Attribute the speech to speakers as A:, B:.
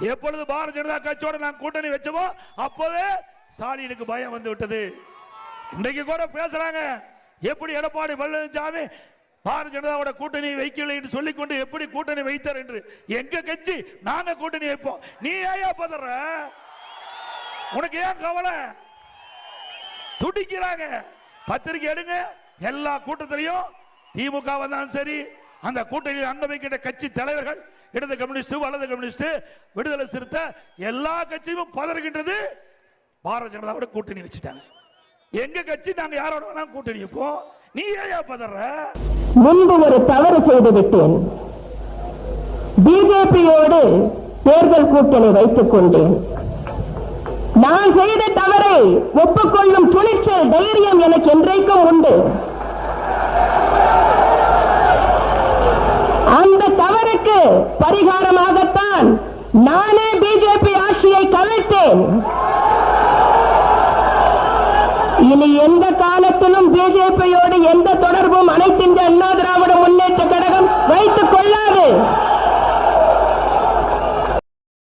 A: எப்பொழுது பாரதிய ஜனதா கட்சியோட நான் கூட்டணி வச்சோமோ அப்பவே ஸ்டாலினுக்கு பயம் வந்து விட்டது. இன்னைக்கு கூட பேசுறாங்க எப்படி எடப்பாடி பழனிசாமி பாரதிய ஜனதாவோட கூட்டணி வைக்கல என்று சொல்லிக்கொண்டு எப்படி கூட்டணி வைத்தார் என்று. எங்க கட்சி நாங்க கூட்டணி வைப்போம். நீ ஏன் பதற? உனக்கு ஏன் கவலை? துடிக்கிறாங்க. பத்திரிக்கை எடுங்க. எல்லா கூட்டத்திலையும் திமுக வந்தாலும் சரி அந்த கூட்டணியில் அங்க கட்சி தலைவர்கள் இடது கம்யூனிஸ்ட் வலது கம்யூனிஸ்ட் விடுதலை சிறுத்தை எல்லா கட்சியும் பதறுகின்றது. பாரதிய ஜனதாவோட கூட்டணி வச்சுட்டாங்க. எங்க கட்சி நாங்க யாரோட வேணாலும் கூட்டணி இப்போ நீ ஏயா பதற?
B: முன்பு ஒரு தவறு செய்து விட்டேன். பிஜேபியோடு தேர்தல் கூட்டணி வைத்துக் கொண்டேன். நான் செய்த தவறை ஒப்புக்கொள்ளும் துணிச்சல் தைரியம் எனக்கு என்றைக்கும் உண்டு. அந்த தவறுக்கு பரிகாரமாகத்தான் நானே பிஜேபி ஆட்சியை கவிழ்த்தேன். இனி எந்த காலத்திலும் பிஜேபியோடு எந்த தொடர்பு